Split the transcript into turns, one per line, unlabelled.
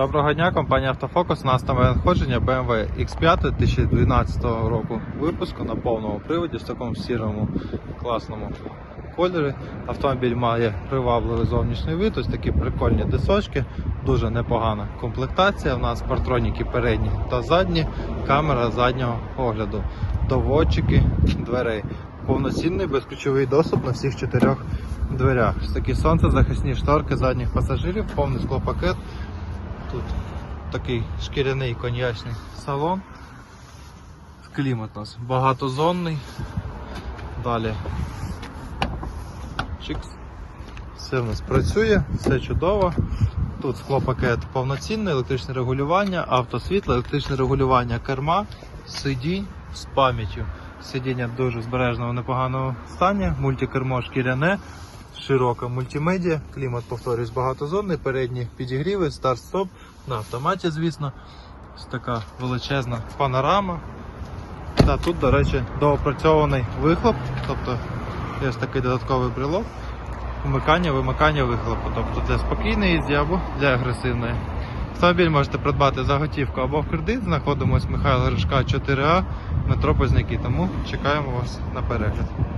Доброго дня, компанія Автофокус. У нас нове надходження BMW X5 2012 року випуску на повному приводі в такому сірому класному кольорі. Автомобіль має привабливий зовнішній вид, ось такі прикольні дисочки, дуже непогана комплектація. У нас партроніки передні та задні, камера заднього огляду, доводчики дверей. Повноцінний безключовий доступ на всіх чотирьох дверях. Ось такі сонцезахисні шторки задніх пасажирів, повний склопакет. Тут такий шкіряний коньячний салон. Клімат у нас багатозонний. Далі. Чикс. Все в нас працює, все чудово. Тут склопакет повноцінний, електричне регулювання, автосвітло, електричне регулювання керма, сидінь з пам'яттю. Сидіння дуже збережного непоганому стані, мультикермо шкіряне, широка мультимедіа, клімат, повторюсь, багатозонний, передні підігріви, старт-стоп на автоматі, звісно. Ось така величезна панорама. Та тут, до речі, доопрацьований вихлоп, тобто є ось такий додатковий брелок. Вмикання, вимикання вихлопу, тобто для спокійної їзди або для агресивної. Автомобіль можете придбати за готівку або в кредит. Знаходимось Михайло Гришка 4А, метро Позняки. Тому чекаємо вас на перегляд.